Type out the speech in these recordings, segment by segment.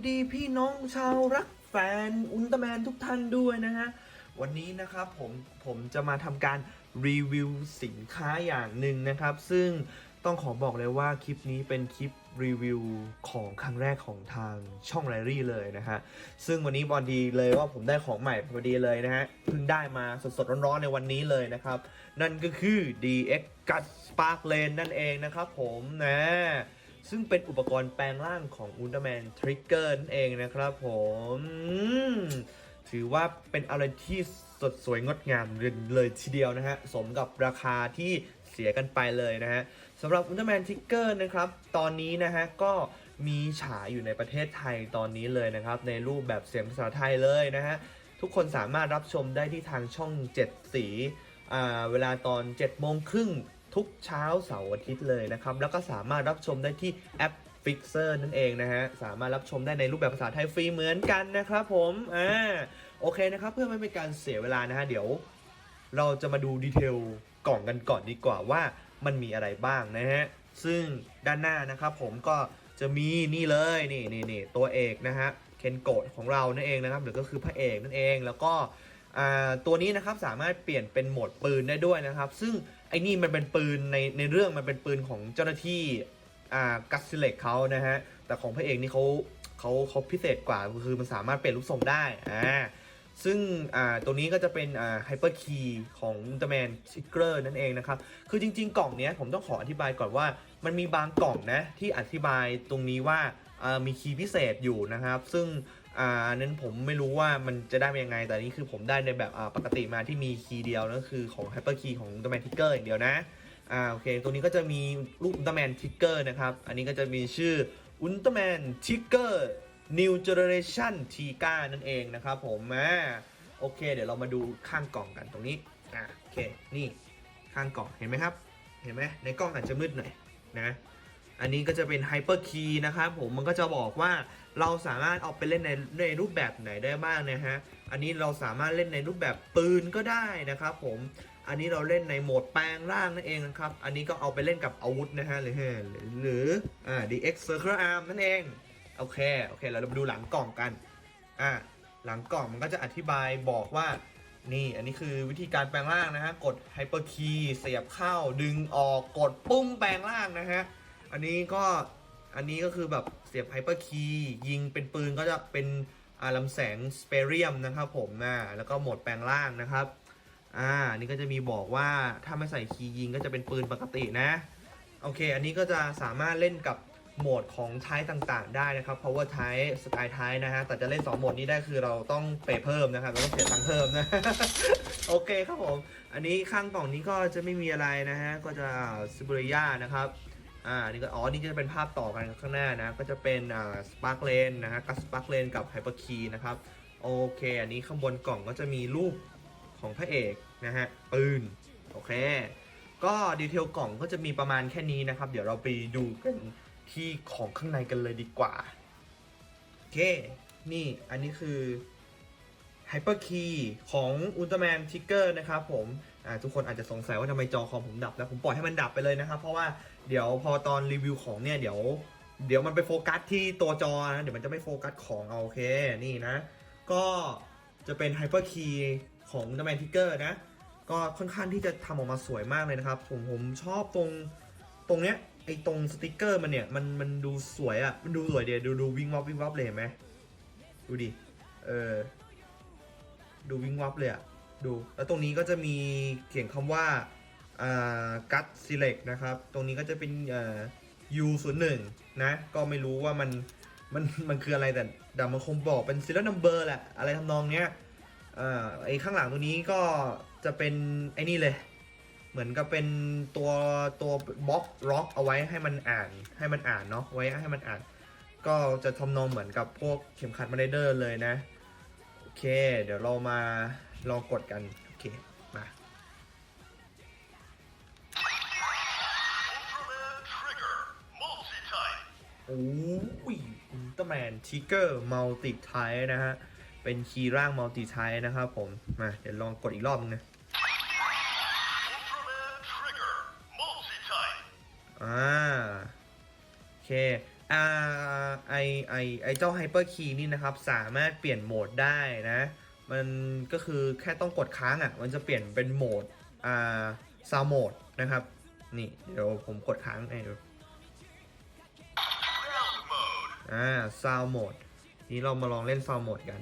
วัสดีพี่น้องชาวรักแฟนอุลตร้าแมนทุกท่านด้วยนะฮะ วันนี้นะครับผมผมจะมาทำการรีวิวสินค้าอย่างหนึ่งนะครับ ซึ่งต้องขอบอกเลยว่าคลิปนี้เป็นคลิปรีวิวของครั้งแรกของทางช่องไรรี่เลยนะฮะ ซึ่งวันนี้บอดีเลยว่าผมได้ของใหม่พอดีเลยนะฮะ เพิ่งได้มาสดๆร้อนๆในวันนี้เลยนะครับ นั่นก็คือ DX Cut Spark Lane นั่นเองนะครับผมนะ ซึ่งเป็นอุปกรณ์แปลงร่างของ Ultraman Trigger นั่นเองนะครับผมถือว่าเป็นอะไรที่สดสวยงดงามเลยทีเดียวนะฮะ สมกับราคาที่เสียกันไปเลยนะฮะสำหรับ Ultraman Trigger นะครับ ตอนนี้นะฮะก็มีฉายอยู่ในประเทศไทยตอนนี้เลยนะครับ ในรูปแบบเสียงภาษาไทยเลยนะฮะ ทุกคนสามารถรับชมได้ที่ทางช่อง 7 สีอ่าเวลาตอน7โมงครึ่ง ทุกเช้าเสาร์อาทิตย์เลยนะครับ แล้วก็สามารถรับชมได้ที่แอป Fixer นั่นเองนะฮะ สามารถรับชมได้ในรูปแบบภาษาไทยฟรีเหมือนกันนะครับผมอ่าโอเคนะครับ เพื่อไม่เป็นการเสียเวลานะฮะ เดี๋ยว เราจะมาดูดีเทลกล่องกันก่อนดีกว่าว่ามันมีอะไรบ้างนะฮะ ซึ่งด้านหน้านะครับผมก็จะมีนี่เลยนี่นี่นี่ตัวเอกนะฮะเคนโกะของเรานั่นเองนะครับหรือก็คือพระเอกนั่นเองแล้วก็อ่าตัวนี้นะครับสามารถเปลี่ยนเป็นโหมดปืนได้ด้วยนะครับ ซึ่ง ไอ้นี่มันเป็นปืนในในเรื่องมันเป็นปืนของเจ้าหน้าที่อ่ากัสซิเล็กเขานะฮะ แต่ของพระเอกนี่เขาเขาเขาพิเศษกว่าคือมันสามารถเปลี่ยนรูปทรงได้อ่าซึ่งอ่าตัวนี้ก็จะเป็นอ่าไฮเปอร์คีย์ของ Ultraman Trigger นั่นเองนะครับ คือจริง ๆ กล่องเนี้ยผมต้องขออธิบายก่อนว่า มันมีบางกล่องนะที่อธิบายตรงนี้ว่าอ่ามีคีย์พิเศษอยู่นะครับ ซึ่ง อ่าอันนั้นผมไม่รู้ว่ามันจะได้เป็นยังไง แต่นี้คือผมได้ในแบบอ่าปกติมาที่มีคีย์เดียวนั่นคือของ Hyper Key ของ Ultraman Trigger อย่างเดียวนะอ่าโอเค ตัวนี้ก็จะมีรูป Ultraman Trigger นะครับ อันนี้ก็จะมีชื่อ Ultraman Trigger New Generation t i g a นั่นเองนะครับผมอ่าโอเค เดี๋ยวเรามาดูข้างกล่องกันตรงนี้อ่าโอเค นี่ข้างกล่องเห็นไหมครับ เห็นไหมในกล้องอาจจะมืดหน่อยนะ อันนี้ก็จะเป็น Hyper Key นะครับผมมันก็จะบอกว่าเราสามารถเอาไปเล่นในในรูปแบบไหนได้บ้างนะฮะ อันนี้เราสามารถเล่นในรูปแบบปืนก็ได้นะครับผม อันนี้เราเล่นในโหมดแปลงร่างนั่นเองนะครับ อันนี้ก็เอาไปเล่นกับอาวุธนะฮะหรือหรือออ่า DX Circle Arm นั่นเอง โอเค โอเค เรามาดูหลังกล่องกัน อ่า หลังกล่องมันก็จะอธิบายบอกว่า นี่ อันนี้คือวิธีการแปลงร่างนะฮะ กด Hyper Key เสียบเข้า ดึงออก กดปุ้งแปลงร่างนะฮะ อันนี้ก็อันนี้ก็คือแบบเสียบ Hyper Key ยิงเป็นปืนก็จะเป็นอาลำแสงสเปเรียมนะครับผมนะแล้วก็โหมดแปลงร่างนะครับอ่านี่ก็จะมีบอกว่าถ้าไม่ใส่คีย์ยิงก็จะเป็นปืนปกตินะ โอเค อันนี้ก็จะสามารถเล่นกับโหมดของไทป์ต่างๆ ได้นะครับ power type sky type นะฮะ แต่จะเล่น 2 โหมดนี้ได้คือเราต้องเปย์เพิ่มนะครับเราต้องเสียตังค์เพิ่มนะ โอเคครับผม อันนี้ข้างกล่องนี้ก็จะไม่มีอะไรนะฮะ ก็จะซิบูริยานะครับ อ่านี่ก็อ๋อนี่จะเป็นภาพต่อกันข้างหน้านะ ก็จะเป็นอ่าสปาร์คเลนนะฮะกับสปาร์คเลนกับไฮเปอร์คีนะครับ โอเค อันนี้ข้างบนกล่องก็จะมีรูปของพระเอกนะฮะปืน โอเค ก็ดีเทลกล่องก็จะมีประมาณแค่นี้นะครับ เดี๋ยวเราไปดูกันที่ของข้างในกันเลยดีกว่า โอเค นี่อันนี้คือ Hyper Key ของ Ultraman Trigger นะครับผมอ่าทุกคนอาจจะสงสัยว่าทำไมจอคอมผมดับแล้วผมปล่อยให้มันดับไปเลยนะครับ เพราะว่า เดี๋ยวพอตอนรีวิวของเนี่ยเดี๋ยว เดี๋ยวมันไปโฟกัสที่ตัวจอนะเดี๋ยวมันจะไม่โฟกัสของเอาโอเคนี่นะ ก็จะเป็น Hyper Key ของ Ultraman Trigger นะ ก็ค่อนข้างที่จะทำออกมาสวยมากเลยนะครับ ผมผมชอบตรงตรงเนี้ยไอ้ตรงสติกเกอร์มันเนี่ยมันมันดูสวยอะ่ะมันดูสวยเดียวดูดูวิงวับวิงวับเลยเห็นไหมดูดิเออดูวิงวับเลยอะ่ะดูแล้วตรงนี้ก็จะมีเขียนคำว่า กัตซิเล็กนะครับ ตรงนี้ก็จะเป็นเอ่อ U 0 1นะ ก็ไม่รู้ว่ามันมันมันคืออะไรแต่แต่มันคงบอกเป็น serial number แหละ อะไรทำนองเนี้ยเอ่อไอ้ข้างหลังตัวนี้ก็จะเป็นไอ้นี่เลย เหมือนกับเป็นตัวตัวบล็อกล็อกเอาไว้ให้มันอ่านให้มันอ่านเนาะไว้ให้มันอ่าน ก็จะทำนองเหมือนกับพวกเข็มขัดมาเดอร์เลยนะ โอเค เดี๋ยวเรามาลองกดกัน โอ้ยอุลตร้าแมนทิกเกอร์มัลติไทนะฮะ เป็นคีย์ร่างมัลติไทนะครับผม มา เดี๋ยวลองกดอีกรอบนึงนะอ่าโอเคอ่าไอไอไอเจ้าไฮเปอร์คีย์นี่นะครับ สามารถเปลี่ยนโหมดได้นะ มันก็คือแค่ต้องกดค้างอะ่ะ มันจะเปลี่ยนเป็นโหมดอ่าซาวโหมดนะครับ นี่ เดี๋ยวผมกดค้างให้ดู อ่าซาวโหมดนี้เรามาลองเล่นซาวโหมดกัน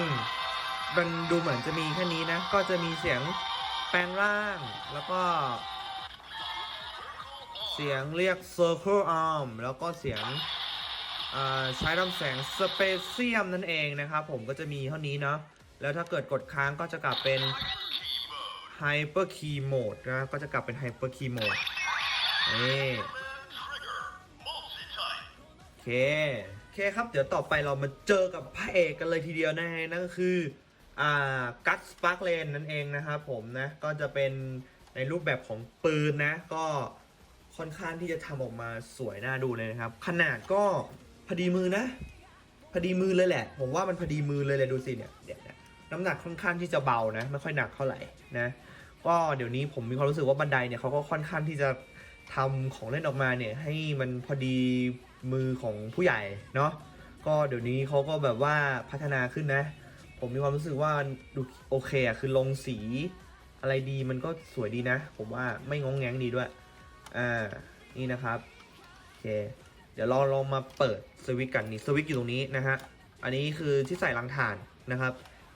อืมมันดูเหมือนจะมีแค่นี้นะ ก็จะมีเสียงแปลงร่าง แล้วก็ เสียงเรียก Circle Arm แล้วก็เสียงใช้ลำแสง Specium นั่นเองนะครับผมก็จะมีเท่านี้เนาะแล้วถ้าเกิดกดค้างก็จะกลับเป็น Hyper Key Mode นะก็จะกลับเป็น Hyper Key Mode นี่ Trigger. Multi-type. โอเค โอเคครับ เดี๋ยวต่อไปเรามาเจอกับพระเอกกันเลยทีเดียวนะฮะนั่นก็คืออ่ากัตสปาร์กเลนนั่นเองนะครับผมนะ ก็จะเป็นในรูปแบบของปืนนะ ก็ค่อนข้างที่จะทำออกมาสวยน่าดูเลยนะครับ ขนาดก็พอดีมือนะ พอดีมือเลยแหละ ผมว่ามันพอดีมือเลยเลยดูสิเนี่ยเดี๋ยวนะน้ำหนักค่อนข้างที่จะเบานะ ไม่ค่อยหนักเท่าไหร่นะ ก็เดี๋ยวนี้ผมมีความรู้สึกว่าบันไดเนี่ยเขาก็ค่อนข้างที่จะทำของเล่นออกมาเนี่ยให้มันพอดี มือของผู้ใหญ่เนาะก็เดี๋ยวนี้เขาก็แบบว่าพัฒนาขึ้นนะ ผมมีความรู้สึกว่าดูโอเคอะคือลงสีอะไรดีมันก็สวยดีนะ ผมว่าไม่งองแงงดีด้วย อ่า นี่นะครับ โอเค เดี๋ยวเราลองมาเปิดสวิตช์กันนี่สวิตช์อยู่ตรงนี้นะฮะ อันนี้คือที่ใส่ลังถ่านนะครับ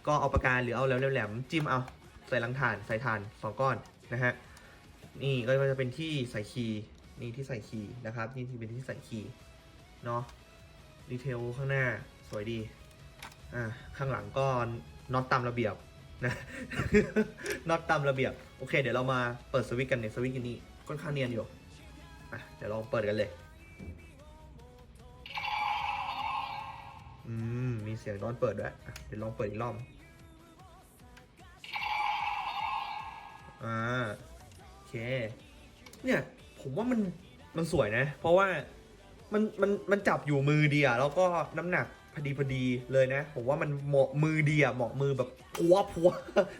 ก็เอาปากกาหรือเอาแหลมๆจิ้มเอาใส่ลังถ่านใส่ถ่านสองก้อนนะฮะ นี่ก็จะเป็นที่ใส่คีย์นี่ที่ใส่คีย์นะครับ นี่ที่เป็นที่ใส่คีย์ เนาะดีเทลข้างหน้าสวยดี อ่า ข้างหลังก็น็อตตามระเบียบนะน็อตตามระเบียบ โอเค เดี๋ยวเรามาเปิดสวิตกันเนี่ยสวิตช์อยู่นี่ค่อนข้างเนียนอยู่อะเดี๋ยวลองเปิดกันเลย อืม มีเสียงตอนเปิดด้วย เดี๋ยวลองเปิดอีกรอบ อ่า โอเค เนี่ย ผมว่ามัน มันสวยนะ เพราะว่า มันมันมันจับอยู่มือเดีอะแล้วก็น้ำหนักพอดีพอดีเลยนะ ผมว่ามันเหมาะมือเดีอะเหมาะมือแบบพัวพัว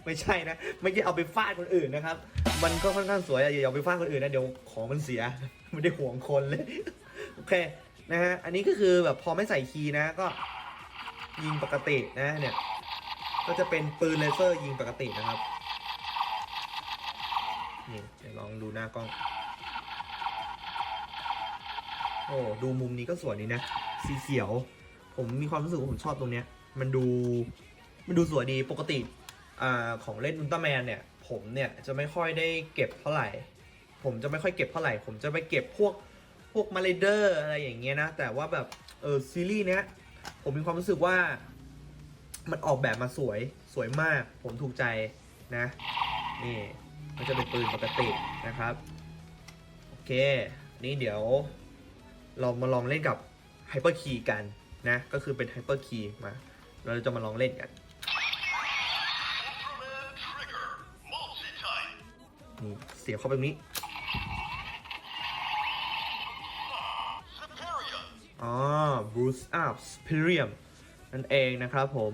ไม่ใช่นะ ไม่ใช่เอาไปฟาดคนอื่นนะครับ มันก็ค่อนข้างสวยอะอย่าเอาไปฟาดคนอื่นนะเดี๋ยวของมันเสีย ไม่ได้ห่วงคนเลย โอเคนะฮะ อันนี้ก็คือแบบพอไม่ใส่คีย์นะก็ยิงปกตินะเนี่ย ก็จะเป็นปืนเลเซอร์ยิงปกตินะครับ นี่ลองดูหน้ากล้อง โอ้ดูมุมนี้ก็สวยดีนะ สีเขียว ผมมีความรู้สึกว่าผมชอบตรงเนี้ย มันดู มันดูสวยดีปกติอ่าของเล่นอุลตร้าแมนเนี่ย ผมเนี่ยจะไม่ค่อยได้เก็บเท่าไหร่ ผมจะไม่ค่อยเก็บเท่าไหร่ ผมจะไปเก็บพวกพวกมาเลเดอร์อะไรอย่างเงี้ยนะ แต่ว่าแบบเออซีรีส์เนี้ยผมมีความรู้สึกว่ามันออกแบบมาสวยสวยมาก ผมถูกใจนะนี่มันจะเป็นปืนปกตินะครับ โอเค นี่เดี๋ยว เรามาลองเล่นกับไฮเปอร์คีย์กันนะ ก็คือเป็นไฮเปอร์คีย์มา เราจะมาลองเล่นกัน นี่เสียบเข้าไปตรงนี้อ๋อ Bruce Up Spirium นั่นเองนะครับผม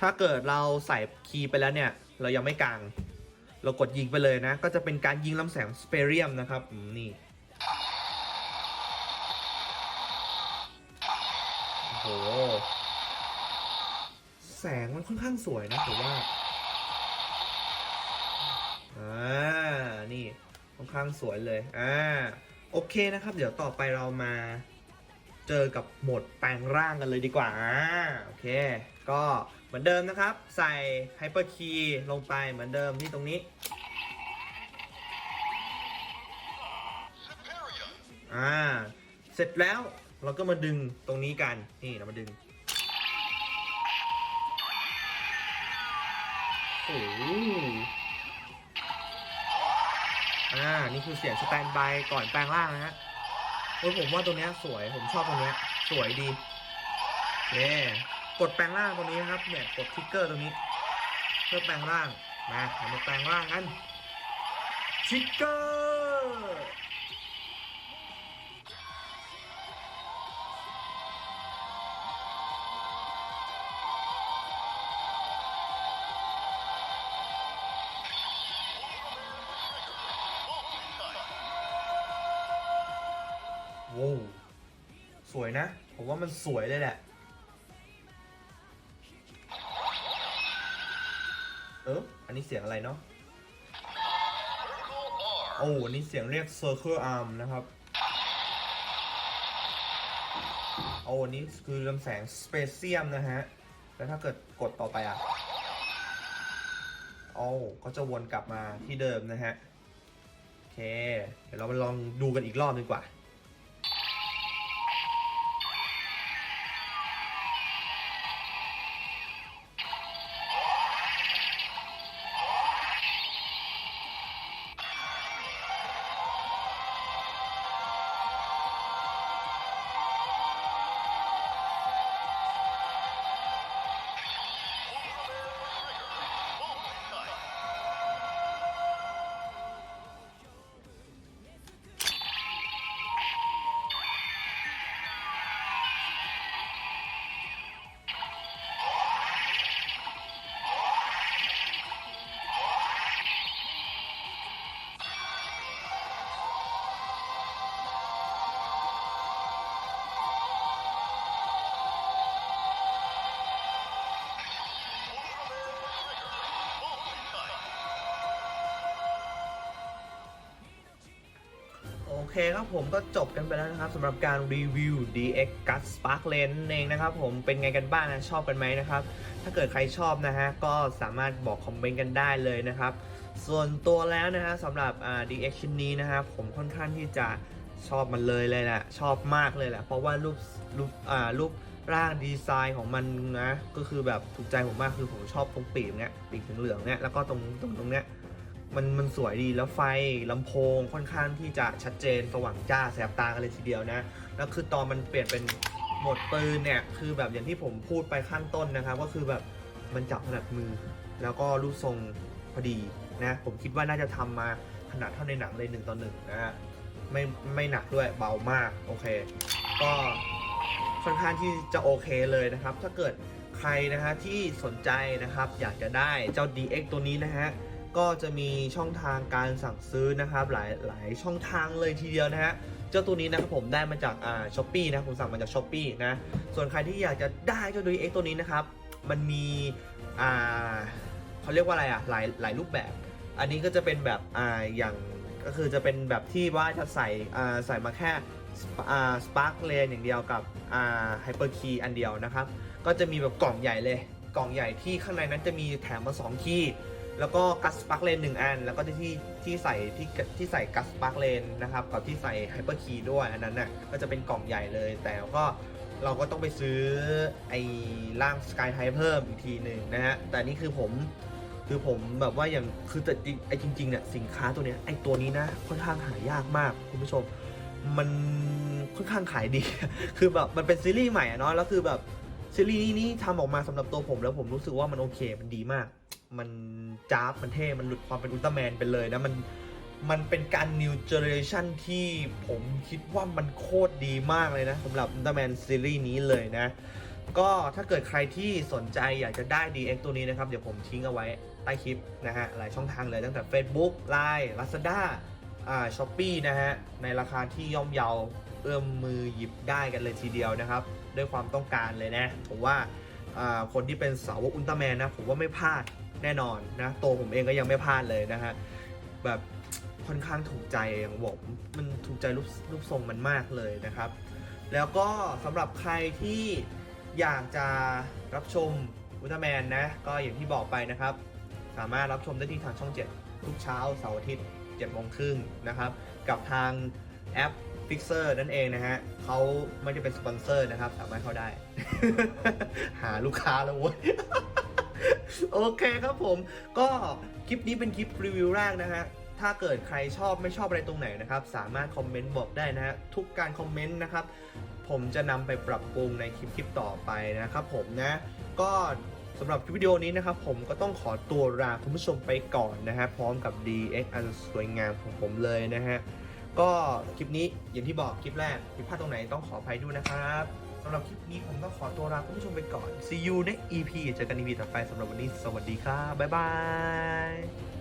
ถ้าเกิดเราใส่คีย์ไปแล้วเนี่ย เรายังไม่กลาง เรากดยิงไปเลยนะ ก็จะเป็นการยิงลำแสง Spirium นะครับนี่ แสงมันค่อนข้างสวยนะผมว่า อ่า นี่ค่อนข้างสวยเลย อ่า โอเคนะครับ เดี๋ยวต่อไปเรามาเจอกับโหมดแปลงร่างกันเลยดีกว่า อ่า โอเค ก็เหมือนเดิมนะครับ ใส่ Hyper Key ลงไปเหมือนเดิมที่ตรงนี้ อ่า เสร็จแล้วเราก็มาดึงตรงนี้กัน นี่เรามาดึง โอ้โหอ่า นี่คือเสียงสแตนบายก่อนแปลงร่างนะฮะโอ้ยผมว่าตัวเนี้ยสวย ผมชอบตัวเนี้ย สวยดีเย่กดแปลงร่างตัวนี้นะครับ เนี่ยกดทิกเกอร์ตัวนี้ เพื่อแปลงร่าง มาเรามาแปลงร่างกันทิกเกอร์ โว้สวยนะ ผมว่ามันสวยเลยแหละ เออ อันนี้เสียงอะไรเนาะ โอ้อันนี้เสียงเรียก Circle Arm นะครับ โอ้อันนี้คือลำแสงสเปเซียมนะฮะ แล้วถ้าเกิดกดต่อไปอะ โอ้ก็จะวนกลับมาที่เดิมนะฮะ โอเค เดี๋ยวเรามาลองดูกันอีกรอบดีกว่า เคครับผมก็จบกันไปแล้วนะครับสำหรับการรีวิว DX Gus Spark Lens เองนะครับผมเป็นไงกันบ้างนะชอบกันไหมนะครับ ถ้าเกิดใครชอบนะฮะก็สามารถบอกคอมเมนต์กันได้เลยนะครับ ส่วนตัวแล้วนะฮะสำหรับอ่า DX ชิ้นนี้นะครับผมค่อนข้างที่จะชอบมันเลยเลยแหละชอบมากเลยแหละเพราะว่ารูปรูปอ่ารูปร่างดีไซน์ของมันนะก็คือแบบถูกใจผมมากคือผมชอบตรงปีกเนี้ยปีกเหลืองเนี้ยแล้วก็ตรงตรงตรงเนี้ย มันมันสวยดีแล้วไฟลำโพงค่อนข้างที่จะชัดเจนสว่างจ้าแสบตากันเลยทีเดียวนะแล้วคือตอนมันเปลี่ยนเป็นโหมดปืนเนี่ยคือแบบอย่างที่ผมพูดไปข้างต้นนะครับ ก็คือแบบมันจับถนัดมือ แล้วก็รูปทรงพอดีนะผมคิดว่าน่าจะทำมาขนาดเท่าในหนังเลยหนึ่งต่อหนึ่งนะฮะไม่ไม่หนักด้วยเบามากโอเค ก็ค่อนข้างที่จะโอเคเลยนะครับ ถ้าเกิดใครนะฮะที่สนใจนะครับ อยากจะได้เจ้า DX ตัวนี้นะฮะ ก็จะมีช่องทางการสั่งซื้อนะครับหลายหลายช่องทางเลยทีเดียวนะฮะเจ้าตัวนี้นะครับผมได้มาจากอ่าช้อปปี้นะผมสั่งมาจากช้อปปี้นะส่วนใครที่อยากจะได้เจ้าตัว X ตัวนี้นะครับมันมีอ่าเขาเรียกว่าอะไรอะหลายหลายรูปแบบ อันนี้ก็จะเป็นแบบอ่าอย่างก็คือจะเป็นแบบที่ว่าจะใส่อ่าใส่มาแค่อ่าสปาร์คเลนอย่างเดียวกับอ่าไฮเปอร์คีย์อันเดียวนะครับ ก็จะมีแบบกล่องใหญ่เลย กล่องใหญ่ที่ข้างในนั้นจะมีแถมมา 2 คีย์ แล้วก็กัสปาร์กเลนหนึ่งอัน แล้วก็ที่ที่ใส่ที่ที่ใส่กัสปาร์กเลนนะครับกับที่ใส่ไฮเปอร์คีด้วยอันนั้นน่ะก็จะเป็นกล่องใหญ่เลย แต่ก็เราก็ต้องไปซื้อไอ้ร่างสกายไทเพิ่มอีกทีหนึ่งนะฮะ แต่นี่คือผมคือผมแบบว่าอย่างคือแต่จริงไอ้จริงๆเนี่ยสินค้าตัวเนี้ยไอ้ตัวนี้นะค่อนข้างหายากมากคุณผู้ชม มันค่อนข้างขายดี คือแบบมันเป็นซีรีส์ใหม่อะเนาะแล้วคือแบบซีรีส์นี้ทำออกมาสำหรับตัวผมแล้วผมรู้สึกว่ามันโอเคมันดีมาก มันจ้าบมันเท่มันหลุดความเป็นอุลตร้าแมนไปเลยนะมันมันเป็นการ new generation ที่ผมคิดว่ามันโคตรดีมากเลยนะสำหรับอุลตร้าแมนซีรีส์นี้เลยนะ ก็ถ้าเกิดใครที่สนใจอยากจะได้ DX ตัวนี้นะครับ เดี๋ยวผมทิ้งเอาไว้ใต้คลิปนะฮะ หลายช่องทางเลยตั้งแต่ Facebook Line Lazada อ่าช้อปปี้นะฮะ ในราคาที่ย่อมเยาเอื้อมมือหยิบได้กันเลยทีเดียวนะครับ ด้วยความต้องการเลยนะ ผมว่าอ่าคนที่เป็นสาวกอุลตร้าแมนนะ ผมว่าไม่พลาด แน่นอนนะตัวผมเองก็ยังไม่พลาดเลยนะฮะแบบค่อนข้างถูกใจอย่างบอกมันถูกใจรูปรูปทรงมันมากเลยนะครับ แล้วก็สำหรับใครที่อยากจะรับชมอุลตร้าแมนนะ ก็อย่างที่บอกไปนะครับ สามารถรับชมได้ที่ทางช่อง 7 ทุกเช้าเสาร์อาทิตย์7โมงครึ่งนะครับ กับทางแอป Fixer นั่นเองนะฮะเขาไม่ได้เป็นสปอนเซอร์นะครับ สามารถเข้าได้ หาลูกค้าแล้วเว้ย โอเคครับผม ก็คลิปนี้เป็นคลิปรีวิวแรกนะฮะ ถ้าเกิดใครชอบไม่ชอบอะไรตรงไหนนะครับ สามารถคอมเมนต์บอกได้นะฮะ ทุกการคอมเมนต์นะครับ ผมจะนำไปปรับปรุงในคลิปคลิปต่อไปนะครับผมนะ ก็สำหรับคลิปวิดีโอนี้นะครับผมก็ต้องขอตัวลาคุณผู้ชมไปก่อนนะฮะ พร้อมกับ DX อันสวยงามของผมเลยนะฮะ ก็คลิปนี้อย่างที่บอกคลิปแรกผิดพลาดตรงไหนต้องขออภัยด้วยนะครับ สำหรับคลิปนี้ผมต้องขอตัวลาคุณผู้ชมไปก่อน See you ใน EP เจอกัน EP ต่อไปสำหรับวันนี้ สวัสดีครับ บ๊ายบาย